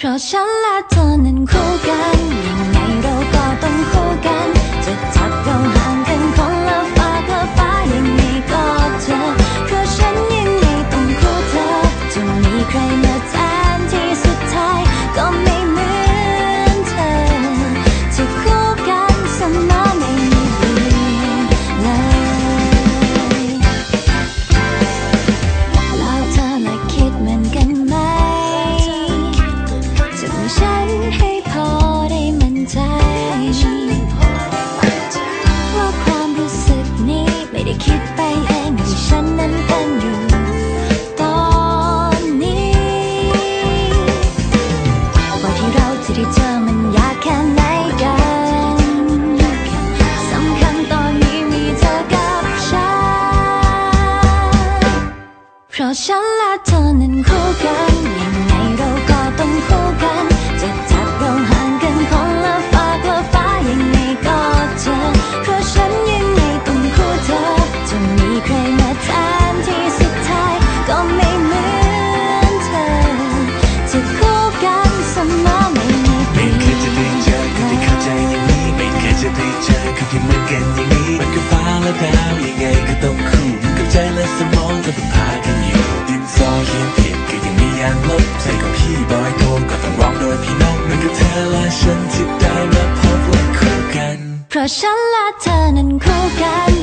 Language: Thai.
เพราะฉัน ราะฉันและเธอนั้นคู่กันยังไงเราก็ต้องคู่กัน จะจับเราห่างกันคนละฟ้าละฟ้ายังไงก็เจอเพราะฉันยังไงต้องคู่เธอ จะมีใครมาแทนที่สุดท้ายก็ไม่เหมือนเธอ จะคู่กันเสมอไม่มีเปไม่เคยจะได้เจอคนที่เข้าใจอย่างนี้ไม่เคยจะได้เจอคนที่เหมือนกันอย่างนี้มันก็ฟ้าและดาวยังไงก็ต้องคู่ และสมองจะต้องพากันอยู่ดินซอเขียนผิดก็ยังมีอย่างลบใจของพี่บอยโทก็ต้องร้องโดยพี่น้องมันก็เธอและฉันที่ได้มาพบและคู่กัน เพราะฉันและเธอนั้นคู่กัน